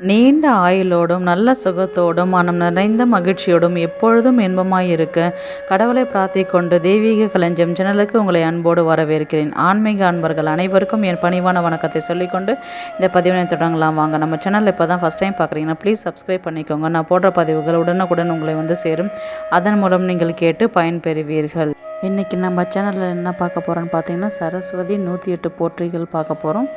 நீண்ட ஆயுளோடும் நல்ல சுகத்தோடும் மனம் நிறைந்த மகிழ்ச்சியோடும் எப்பொழுதும் இன்பமாயிருக்க கடவுளை பிரார்த்திக்கொண்டு தெய்வீக களஞ்சியம் சேனலுக்கு உங்களை அன்போடு வரவேற்கிறேன். ஆன்மீக அன்பர்கள் அனைவருக்கும் என் பணிவான வணக்கத்தை சொல்லிக்கொண்டு இந்த பதிவினை தொடங்கலாம். வாங்க நம்ம சேனல் இப்போ தான் ஃபஸ்ட் டைம் பார்க்குறீங்கன்னா ப்ளீஸ் சப்ஸ்கிரைப் பண்ணிக்கோங்க. நான் போடுற பதிவுகள் உடனுக்குடன் உங்களை வந்து சேரும். அதன் மூலம் நீங்கள் கேட்டு பயன்பெறுவீர்கள். இன்றைக்கி நம்ம சேனலில் என்ன பார்க்க போகிறோன்னு பார்த்தீங்கன்னா சரஸ்வதி நூற்றி எட்டு போற்றிகள் பார்க்க போகிறோம்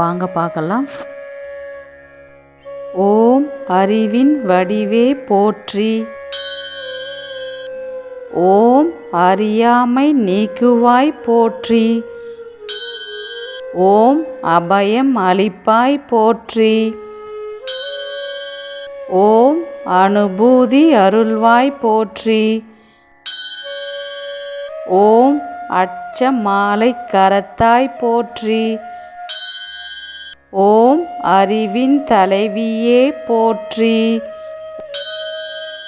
வாங்க பார்க்கலாம். ஓம் அறிவின் வடிவே போற்றி. ஓம் அறியாமை நீக்குவாய் போற்றி. ஓம் அபயம் அளிப்பாய் போற்றி. ஓம் அனுபூதி அருள்வாய் போற்றி. ஓம் அச்ச மாலை கரத்தாய் போற்றி. ஓம் அறிவின் தலைவியே போற்றி.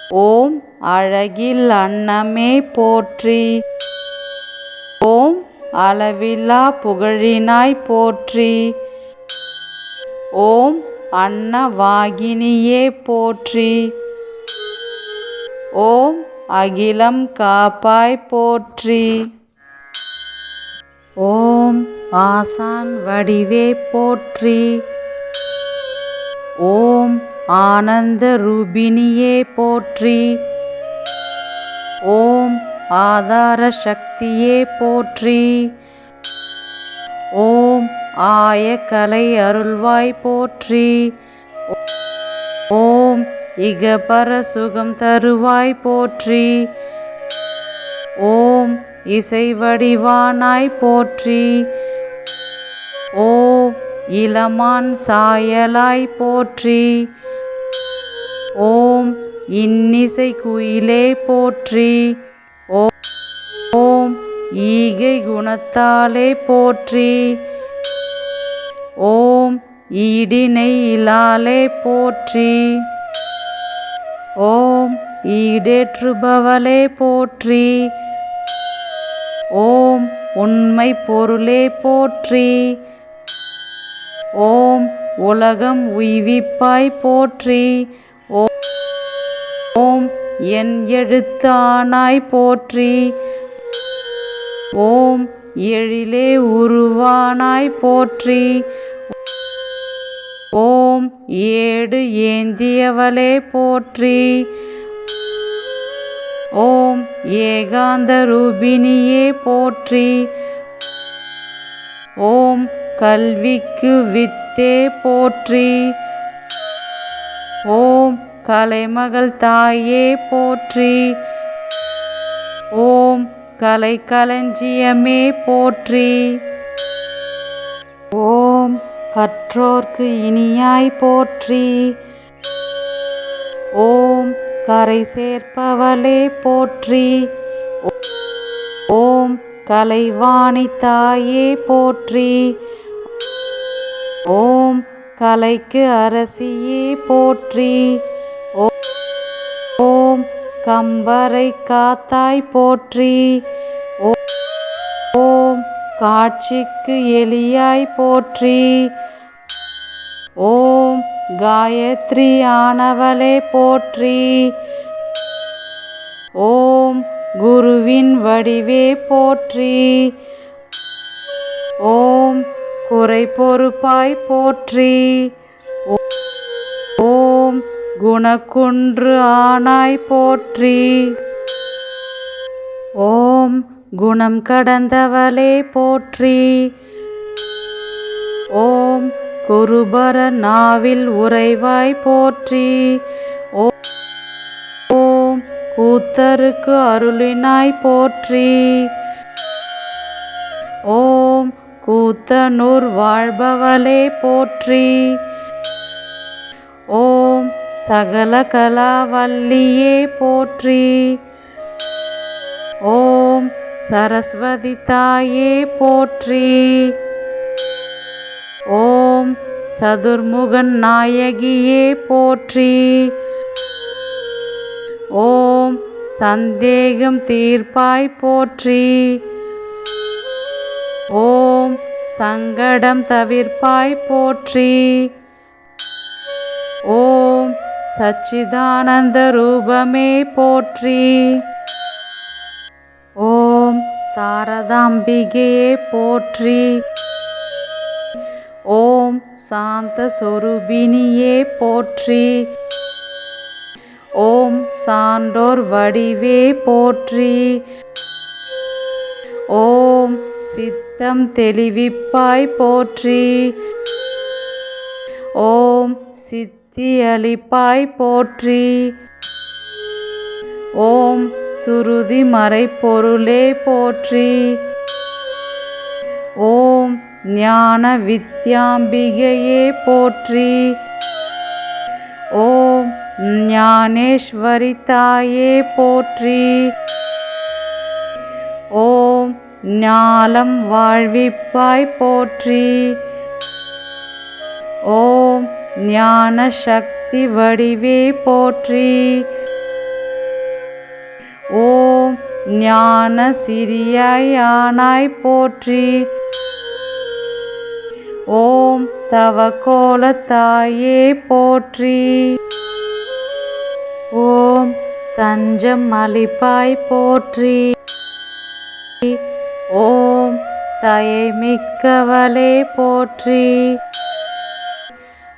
ஓம் அழகில் அன்னமே போற்றி. ஓம் அளவில்லா புகழினாய் போற்றி. ஓம் அன்னவாகினியே போற்றி. ஓம் அகிலம் காப்பாய் போற்றி. ஓம் ஆசான் வடிவே போற்றி. ஓம் ஆனந்த ரூபினியே போற்றி. ஓம் ஆதார சக்தியே போற்றி. ஓம் ஆய கலை அருள்வாய் போற்றி. ஓம் இகபர சுகம் தருவாய் போற்றி. ஓம் இசை வடிவானாய் போற்றி. ஓம் இளமான் சாயலாய் போற்றி. ஓம் இன்னிசை குயிலே போற்றி. ஓ- ஓம் ஈகை குணத்தாலே போற்றி. ஓம் ஈடினை இலாலே போற்றி. ஓம் ஈடேற்றுபவளே போற்றி. ஓம் உண்மை பொருளே போற்றி. ஓம் உலகம் உய்விப்பாய் போற்றி. ஓம் என் எழுத்தானாய் போற்றி. ஓம் எழிலே உருவானாய் போற்றி. ஓம் ஏடு ஏந்தியவளே போற்றி. ஓம் ஏகாந்த ரூபினியே போற்றி. ஓம் கல்விக்கு வித்தே போற்றி. ஓம் கலைமகள் தாயே போற்றி. ஓம் கலை களஞ்சியமே போற்றி. ஓம் கற்றோர்க்கு இனியாய் போற்றி. ஓம் கரை சேர்ப்பவளே போற்றி. ஓம் கலைவாணி தாயே போற்றி. ஓம் கலைக்கு அரசியே போற்றி. ஓ- ஓம் கம்பரை காத்தாய் போற்றி. ஓ- ஓம் காட்சிக்கு எலியாய் போற்றி. ஓம் காயத்ரி ஆனவளே போற்றி. ஓம் குருவின் வடிவே போற்றி. ஓம் குறை பொறுப்பாய் போற்றி. ஓ- ஓம் குணக்குன்று ஆனாய் போற்றி. ஓம் குணம் கடந்தவளே போற்றி. ஓம் குருபர நாவில் உறைவாய் போற்றி. ஓம் கூத்தருக்கு அருளினாய் போற்றி. ஓம் கூத்தனூர் வாழ்பவளே போற்றி. ஓம் சகல கலாவல்லியே போற்றி. ஓம் சரஸ்வதி தாயே போற்றி. ஓம் சதுர்முகன் நாயகியே போற்றி. ஓம் சந்தேகம் தீர்ப்பாய் போற்றி. ஓம் சங்கடம் தவிர்ப்பாய் போற்றி. ஓம் சச்சிதானந்த ரூபமே போற்றி. ஓம் சாரதாம்பிகையே போற்றி. ஓம் சாந்த சொரூபினியே போற்றி. ஓம் சான்றோர் வடிவே போற்றி. ஓம் தம் தெளிவிப்பாய் போற்றி. ஓம் சித்தியளிப்பாய் போற்றி. ஓம் சுருதி மறைப்பொருளே போற்றி. ஓம் ஞான வித்யாம்பிகையே போற்றி. ஓம் ஞானேஸ்வரி தாயே போற்றி. ஞாலம் வாழ்விப்பாய் போற்றி. ஓம் ஞான சக்தி வடிவே போற்றி. ஓம் ஞான சிறியாய் ஆனாய் போற்றி. ஓம் தவ கோலத்தாயே போற்றி. ஓம் தஞ்சம் அளிப்பாய் போற்றி. ஓம் தயை மிக்கவளே போற்றி.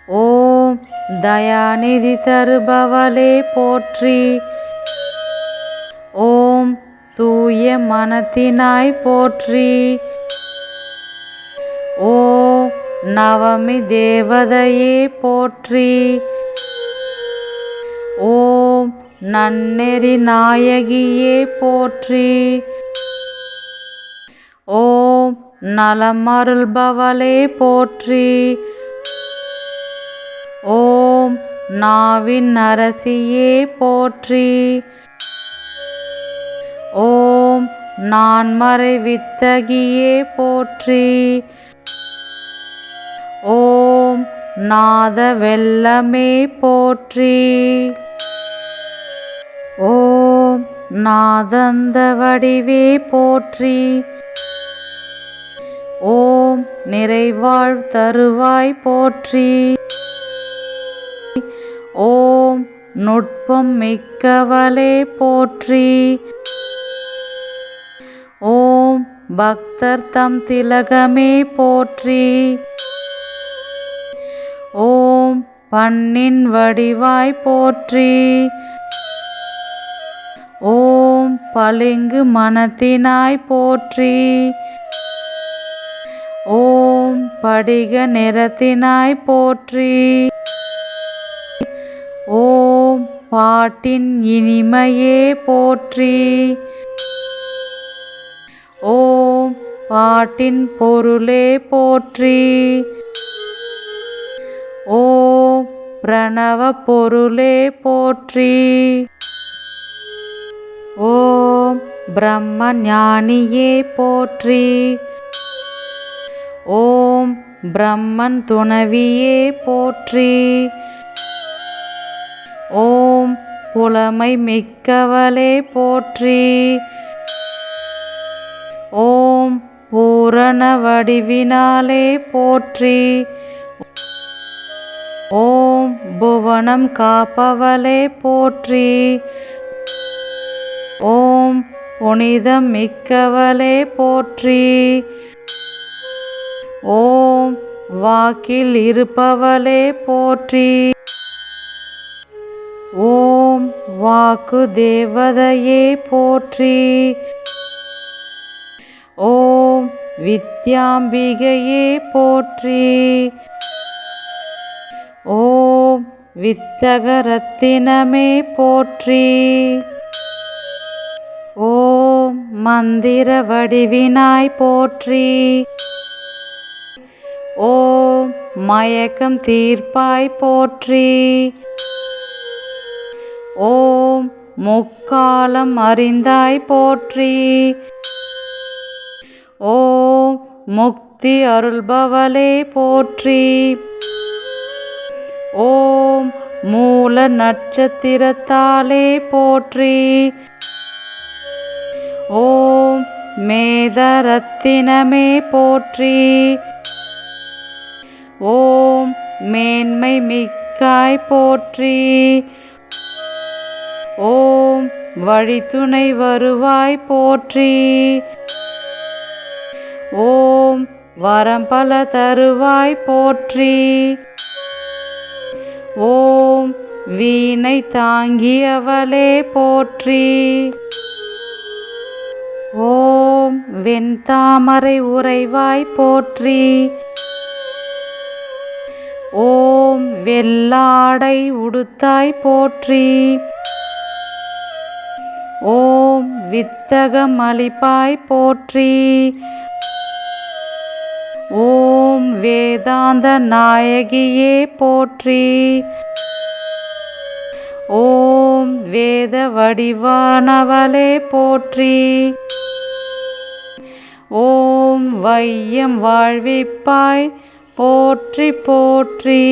ஓம் தயாநிதி தருபவளே போற்றி. ஓம் தூய மனத்தினாய் போற்றி. ஓ நவமி தேவதையே போற்றி. ஓம் நன்னெறி நாயகியே போற்றி. ஓம் நலமருள்பவளே போற்றி. ஓம் நாவின் அரசியே போற்றி. ஓம் நான்மறை வித்தகியே போற்றி. ஓம் நாத வெல்லமே போற்றி. ஓம் நாதந்த வடிவே போற்றி. ஓம் நிறைவாழ் தருவாய் போற்றி. ஓம் நுட்பம் மிக்கவளே போற்றி. ஓம் பக்தர் தம் திலகமே போற்றி. ஓம் பண்ணின் வடிவாய் போற்றி. ஓம் பளிங்கு மனத்தினாய் போற்றி. ஓம் படிக நிறத்தினாய் போற்றி. ஓம் பாட்டின் இனிமையே போற்றி. ஓம் பாட்டின் பொருளே போற்றி. ஓம் பிரணவ பொருளே போற்றி. ஓம் பிரம்ம ஞானியே போற்றி. ஓம் பிரம்மன் துணவியே போற்றி. ஓம் புலமை மிக்கவளே போற்றி. ஓம் பூரண வடிவினாலே போற்றி. ஓம் புவனம் காப்பவளே போற்றி. ஓம் புனிதம் மிக்கவளே போற்றி. ஓம் வாக்கில் இருப்பவளே போற்றி. ஓம் வாக்கு தேவதையே போற்றி. ஓம் வித்யாம்பிகையே போற்றி. ஓம் வித்தகரத்தினமே போற்றி. ஓம் மந்திர வடிவினாய் போற்றி. ஓம் மயக்கம் தீர்ப்பாய் போற்றி. ஓம் முக்காலம் அறிந்தாய் போற்றி. ஓம் முக்தி அருள்பவளே போற்றி. ஓம் மூல நட்சத்திரத்தாலே போற்றி. ஓம் மேதரத்தினமே போற்றி. ஓம் மேன்மை மிக்காய் போற்றி. ஓம் வழித்துணை வருவாய் போற்றி. ஓம் வரம்பல தருவாய் போற்றி. ஓம் வீணை தாங்கியவளே போற்றி. ஓம் வெண்தாமரை உறைவாய் போற்றி. ஓம் வெள்ளாடை உடுத்தாய் போற்றி. ஓம் வித்தகமளிப்பாய் போற்றி. ஓம் வேதாந்த நாயகியே போற்றி. ஓம் வேத வடிவானவளே போற்றி. ஓம் வையம் வாழ்விப்பாய் போற்றி போற்றி.